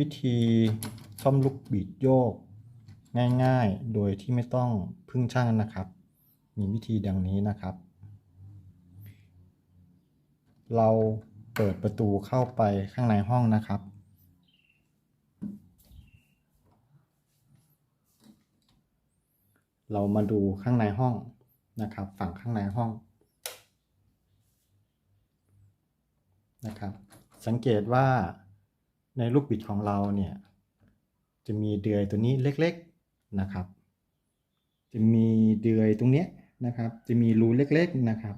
วิธีซ่อมลูกบิดโยก ง่ายๆ โดยที่ไม่ต้องพึ่งช่างนะครับ มีวิธีดังนี้นะครับ เราเปิดประตูเข้าไปข้างในห้องนะครับ เรามาดูข้างในห้องนะครับ ฝั่งข้างในห้องนะครับ สังเกตว่า ในลูกบิดของเราเนี่ยจะมีเดือยตัวนี้เล็กๆนะครับ จะมีเดือยตรงเนี้ยนะครับ จะมีรูเล็กๆนะครับ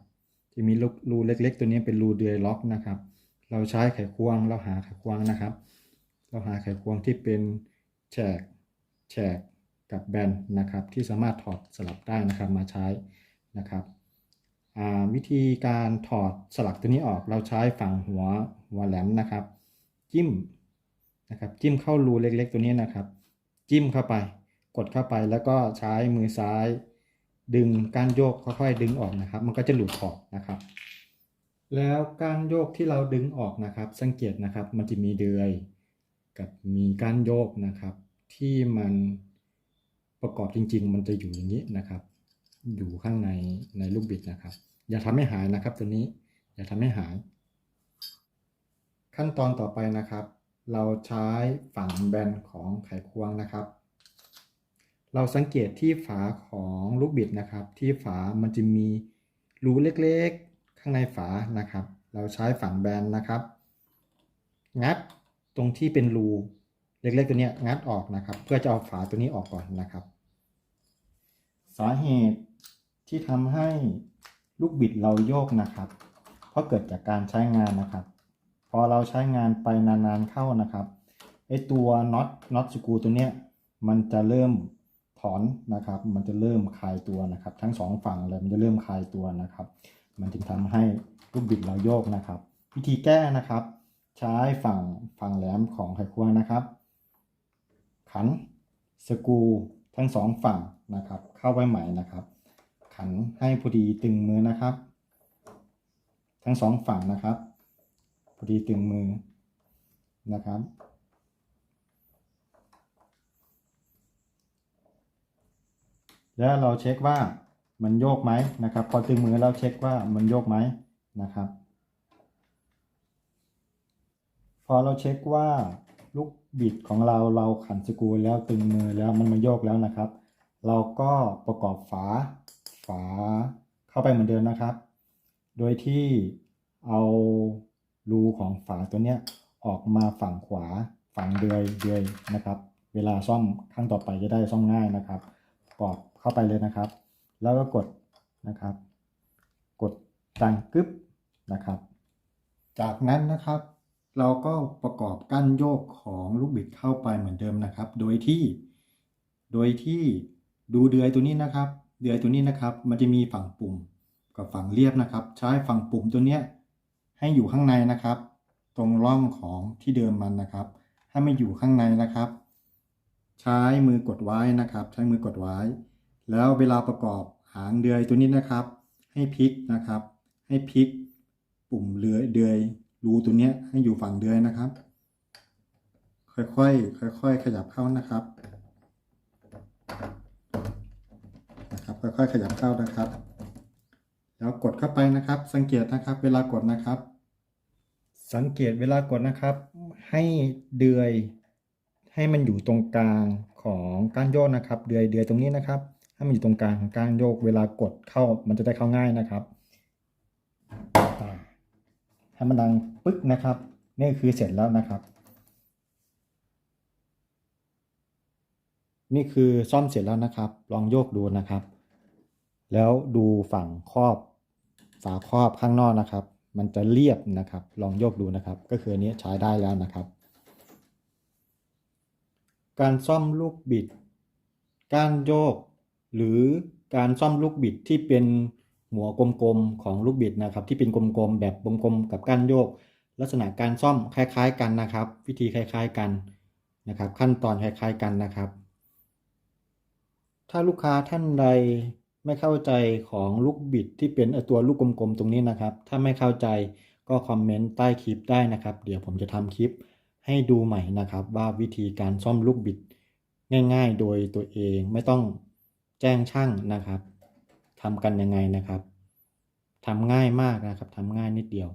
จะมีรูเล็ก ๆ ตัวนี้เป็นรูเดือยล็อกนะครับ เราใช้ไขควงเราหาไขควงนะครับ เราหาไขควงที่เป็นแฉกแฉกกับแบนนะครับ ที่สามารถถอดสลับได้นะครับมาใช้นะครับวิธีการถอดสลักตัวนี้ออกเราใช้ฝั่งหัวหัวแหลมนะครับ จิ้ม นะครับ จิ้มเข้ารูเล็ก ๆ ตัวนี้นะครับ จิ้มเข้าไป กดเข้าไปแล้วก็ใช้มือซ้าย ดึงก้านโยกค่อยๆดึงออกนะครับ มันก็จะหลุดออกนะครับ แล้วก้านโยกที่เราดึงออกนะครับ สังเกตนะครับ มันจะมีเดือย กับมีก้านโยกนะครับ ที่มันประกอบจริง ๆ มันจะอยู่อย่างนี้นะครับ อยู่ข้างในในลูกบิดนะครับ อย่าทำให้หายนะครับตัวนี้ อย่าทำให้หาย ขั้นตอนต่อไปนะครับ เราใช้ฝั่งแบนของไขควงนะครับ เราสังเกตที่ฝาของลูกบิดนะครับ ที่ฝามันจะมีรูเล็กๆ ข้างในฝานะครับ เราใช้ฝั่งแบนนะครับ งัดตรงที่เป็นรูเล็กๆ ตัวนี้งัดออกนะครับ เพื่อจะเอาฝาตัวนี้ออกก่อนนะครับ สาเหตุที่ทำให้ลูกบิดเราโยกนะครับ เพราะเกิดจากการใช้งานนะครับ พอเราใช้งานไปนานๆเข้านะครับไอตัวน็อตน็อตสกรูตัวเนี้ยมันจะเริ่มถอนนะครับ มันจะเริ่มคลายตัวนะครับ ทั้งสองฝั่งเลยมันจะเริ่มคลายตัวนะครับ มันจึงทำให้ลูกบิดเราโยกนะครับ วิธีแก้นะครับ ใช้ฝั่งฝั่งแหลมของไขควงนะครับ ขันสกรูทั้งสองฝั่งนะครับ เข้าไปใหม่นะครับ ขันให้พอดีตึงมือนะครับ ทั้งสองฝั่งนะครับ อดีตึงมือนะครับ แล้วเราเช็คว่ามันโยกไหมนะครับ พอตึงมือเราเช็คว่ามันโยกไหมนะครับ พอเราเช็คว่าลูกบิดของเราเราขันสกรูแล้วตึงมือแล้วมันมาโยกแล้วนะครับ เราก็ประกอบฝาฝาเข้าไปเหมือนเดิมนะครับ โดยที่เอา รูของฝาตัวเนี้ยออกมาฝั่งขวาฝั่งเดือยเดือยนะครับ เวลาซ่อมครั้งต่อไปจะได้ซ่อมง่ายนะครับประกอบเข้าไปเลยนะครับ แล้วก็กดนะครับ กดดังกึ๊บนะครับ จากนั้นนะครับ เราก็ประกอบกั้นโยกของลูกบิดเข้าไปเหมือนเดิมนะครับ โดยที่ โดยที่ดูเดือยตัวนี้นะครับ เดือยตัวนี้นะครับ มันจะมีฝั่งปุ่มกับฝั่งเรียบนะครับ ใช้ฝั่งปุ่มตัวเนี้ย ให้อยู่ข้างในนะครับ ตรงร่องของที่เดิมมันนะครับให้มันอยู่ข้างในนะครับ ใช้มือกดไว้นะครับ ใช้มือกดไว้ แล้วเวลาประกอบหางเดือยตัวนี้นะครับ ให้พลิกนะครับ ให้พลิกปุ่มเดือยเดือยรูตัวนี้ให้อยู่ฝั่งเดือยนะครับ ค่อยๆค่อยๆขยับเข้านะครับนะครับค่อยๆขยับเข้านะครับ แล้วกดเข้าไปนะครับ สังเกตนะครับ เวลากดนะครับ สังเกตเวลากดนะครับ ให้เดือย ให้มันอยู่ตรงกลางของกานโยกนะครับ เดือยเดือยตรงนี้นะครับ ให้มันอยู่ตรงกลางของกานโยกเวลากดเข้ามันจะได้เข้าง่ายนะครับให้มันดังปึ๊กนะครับ นี่คือเสร็จแล้วนะครับ นี่คือซ่อมเสร็จแล้วนะครับ ลองโยกดูนะครับ แล้วดูฝั่งครอบฝาครอบข้างนอกนะครับ มันจะเรียบนะครับ ลองโยกดูนะครับ ก็คืออันนี้ใช้ได้แล้วนะครับ การซ่อมลูกบิด การโยก หรือการซ่อมลูกบิดที่เป็นหัวกลมๆของลูกบิดนะครับ ที่เป็นกลมๆแบบกลมๆกับกานโยก ลักษณะการซ่อมคล้าย ๆ กันนะครับ วิธีคล้าย ๆกันนะครับ ขั้นตอนคล้าย ๆ กันนะครับ ถ้าลูกค้าท่านใด ไม่เข้าใจของลูกบิดที่เป็นไอตัวลูกกลมๆตรงนี้นะครับ ถ้าไม่เข้าใจก็คอมเมนต์ใต้คลิปได้นะครับ เดี๋ยวผมจะทำคลิปให้ดูใหม่นะครับ ว่าวิธีการซ่อมลูกบิดง่าย ๆ โดยตัวเองไม่ต้องแจ้งช่างนะครับทำกันยังไงนะครับทำง่ายมากนะครับทำง่ายนิดเดียว